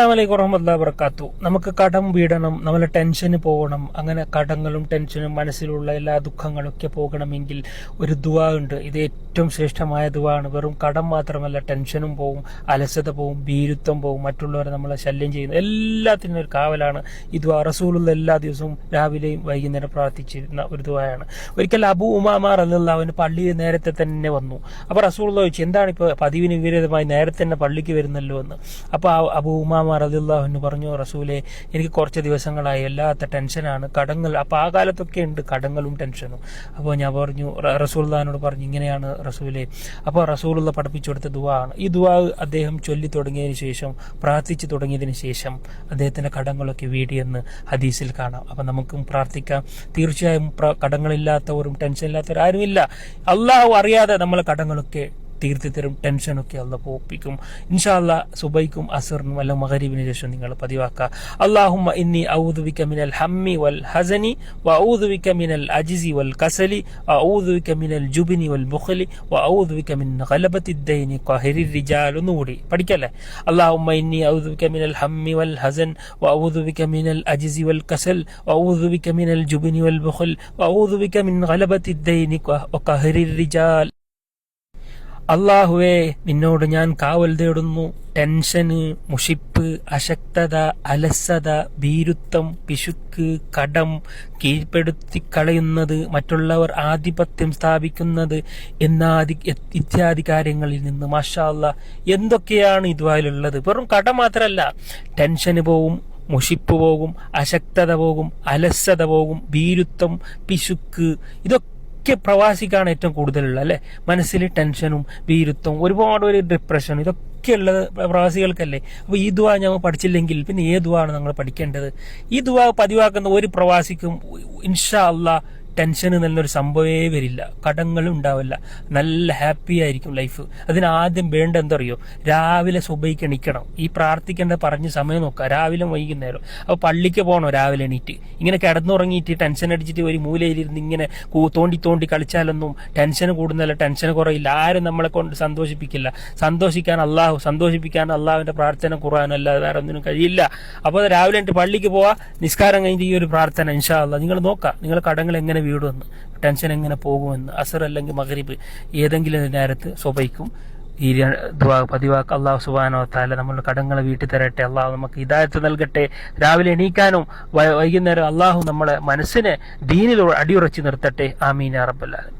അസ്സാമലൈക്കും വറഹമത്തുള്ള വർക്കാത്തു നമുക്ക് കടം വീടണം നമ്മളെ ടെൻഷന് പോകണം അങ്ങനെ കടങ്ങളും ടെൻഷനും മനസ്സിലുള്ള എല്ലാ ദുഃഖങ്ങളും ഒക്കെ പോകണമെങ്കിൽ ഒരു ദുവാ ഉണ്ട്. ഇത് ഏറ്റവും ശ്രേഷ്ഠമായ ദുവാണ്. വെറും കടം മാത്രമല്ല ടെൻഷനും പോവും അലസത പോവും ഭീരുത്വം പോവും മറ്റുള്ളവരെ നമ്മളെ ശല്യം ചെയ്യുന്നു. എല്ലാത്തിനും ഒരു കാവലാണ്. ഈ ദുവാ റസൂലുള്ള എല്ലാ ദിവസവും രാവിലെയും വൈകുന്നേരം പ്രാർത്ഥിച്ചിരുന്ന ഒരു ദുവായാണ്. ഒരിക്കൽ അബു ഉമാമാർ അല്ല അവന് പള്ളിയിൽ നേരത്തെ തന്നെ വന്നു. അപ്പോൾ റസൂൾ ചോദിച്ചു എന്താണ് ഇപ്പോൾ പതിവിന് വിപരീതമായി നേരത്തെ തന്നെ പള്ളിക്ക് വരുന്നല്ലോ എന്ന്? അപ്പോൾ അബു ഉമാമാർ അദിള്ളാഹുന്ന് പറഞ്ഞു റസൂലെ എനിക്ക് കുറച്ച് ദിവസങ്ങളായി എല്ലാത്ത ടെൻഷനാണ് കടങ്ങൾ അപ്പോൾ ആ കാലത്തൊക്കെ ഉണ്ട് കടങ്ങളും ടെൻഷനും അപ്പോൾ ഞാൻ പറഞ്ഞു റസൂൽദാനോട് പറഞ്ഞു ഇങ്ങനെയാണ് റസൂലെ. അപ്പോൾ റസൂലുള്ള പഠിപ്പിച്ചു കൊടുത്ത ദുവാ ആണ്. ഈ ദുവാ അദ്ദേഹം ചൊല്ലി തുടങ്ങിയതിന് ശേഷം പ്രാർത്ഥിച്ചു തുടങ്ങിയതിന് ശേഷം അദ്ദേഹത്തിന്റെ കടങ്ങളൊക്കെ വീടിയെന്ന് ഹദീസിൽ കാണാം. അപ്പം നമുക്കും പ്രാർത്ഥിക്കാം. തീർച്ചയായും കടങ്ങളില്ലാത്തവരും ടെൻഷൻ ഇല്ലാത്തവരും ആരുമില്ല. അള്ളാഹു അറിയാതെ നമ്മളെ കടങ്ങളൊക്കെ തീർത്തി തരും ടെൻഷനൊക്കെ അല്ല പോപ്പിക്കും. ഇൻഷാല്ല സുബൈക്കും അസറിനും അല്ല മഹരീബിന് ശേഷം നിങ്ങൾ പതിവാക്കുക അള്ളാഹുമ്മ ഇന്നി ഔദുബിക്ക മിനൽ ഹമ്മി വൽ ഹസനി വ ഔദുബിക്ക മിനൽ അജിസി വൽ കസലി ഔദുബിക്ക മിനൽ ജുബിനി വൽ ബുഖലി വ ഔദുബിക്ക മിൻ ഗലബത്തി ദൈനി ഖഹിരി റിജാൽ ഒന്നുകൂടി പഠിക്കല്ലേ? അള്ളാഹുമ്മ ഇന്നി ഔദുബിക്ക മിനൽ ഹമ്മി വൽ ഹസൻ വ ഔദുബിക്ക മിനൽ അജിസി വൽ കസൽ വ ഔദുബിക്ക മിനൽ ജുബിനി വൽ ബുഖൽ വ ഔദുബിക്ക മിൻ ഗലബത്തി ഖഹിരി റിജാൽ. അള്ളാഹുവേ നിന്നോട് ഞാൻ കാവൽ തേടുന്നു. ടെൻഷന് മുഷിപ്പ് അശക്തത അലസത ഭീരുത്വം പിശുക്ക് കടം കീഴ്പ്പെടുത്തി കളയുന്നത് മറ്റുള്ളവർ ആധിപത്യം സ്ഥാപിക്കുന്നത് എന്നാദി ഇത്യാദി കാര്യങ്ങളിൽ നിന്ന്. മാഷാല്ല എന്തൊക്കെയാണ് ഇതുവായിലുള്ളത് വെറും കടം മാത്രമല്ല ടെൻഷന് പോവും മുഷിപ്പ് പോകും അശക്തത പോകും അലസത പോകും ഭീരുത്വം പിശുക്ക് ഇതൊക്കെ ഒക്കെ പ്രവാസിക്കാണ് ഏറ്റവും കൂടുതലുള്ളത് അല്ലെ? മനസ്സിൽ ടെൻഷനും ഭീരുത്വം ഒരുപാട് ഒരു ഡിപ്രഷൻ ഇതൊക്കെ ഉള്ളത് പ്രവാസികൾക്കല്ലേ. അപ്പൊ ഈ ദുവാ ഞങ്ങൾ പഠിച്ചില്ലെങ്കിൽ പിന്നെ ഏതുവാണ് നമ്മൾ പഠിക്കേണ്ടത്? ഈ ദുവാ പതിവാക്കുന്ന ഒരു പ്രവാസിക്കും ഇൻഷാ അല്ലാ ടെൻഷൻ എന്നുള്ളൊരു സംഭവമേ വരില്ല. കടങ്ങളും ഉണ്ടാവില്ല. നല്ല ഹാപ്പി ആയിരിക്കും ലൈഫ് അതിന് ആദ്യം വേണ്ട എന്തറിയോ? രാവിലെ സുബൈക്ക് എണീക്കണം. ഈ പ്രാർത്ഥിക്കേണ്ട പറഞ്ഞ് സമയം നോക്കുക. രാവിലെ വൈകുന്നേരം. അപ്പോൾ പള്ളിക്ക് പോകണോ? രാവിലെ എണീറ്റ്. ഇങ്ങനെ കിടന്നുറങ്ങിയിട്ട് ടെൻഷൻ അടിച്ചിട്ട് ഒരു മൂലയിലിരുന്ന് ഇങ്ങനെ തോണ്ടി തോണ്ടി കളിച്ചാലൊന്നും ടെൻഷൻ കൂടുന്നല്ല ടെൻഷൻ കുറയില്ല. ആരും നമ്മളെ കൊണ്ട് സന്തോഷിപ്പിക്കില്ല. സന്തോഷിക്കാൻ അള്ളാഹു സന്തോഷിപ്പിക്കാൻ അള്ളാഹുവിന്റെ പ്രാർത്ഥന ഖുറാനല്ലാതെ വേറെ ഒന്നിനും കഴിയില്ല. അപ്പോൾ രാവിലെ പള്ളിക്ക് പോവാ. നിസ്കാരം കഴിഞ്ഞിട്ട് ഈ ഒരു പ്രാർത്ഥന ഇൻഷാ അള്ളാഹ് നിങ്ങൾ നോക്കുക നിങ്ങൾ കടങ്ങൾ എങ്ങനെ വീടുമെന്ന് ടെൻഷൻ എങ്ങനെ പോകുമെന്ന് അസർ അല്ലെങ്കിൽ മഗ്രിബ് ഏതെങ്കിലും നേരത്ത് സ്വഭയിക്കും ഈ പതിവാക്ക് അള്ളാഹു സുബാനോ താല നമ്മളുടെ കടങ്ങളെ വീട്ടിൽ തരട്ടെ. അള്ളാഹു നമുക്ക് ഹിദായത്ത് നൽകട്ടെ. രാവിലെ എണീക്കാനും വൈകുന്നേരം അള്ളാഹു നമ്മളെ മനസ്സിനെ ദീനിൽ അടിയുറച്ച് നിർത്തട്ടെ. ആമീൻ ആലമീൻ.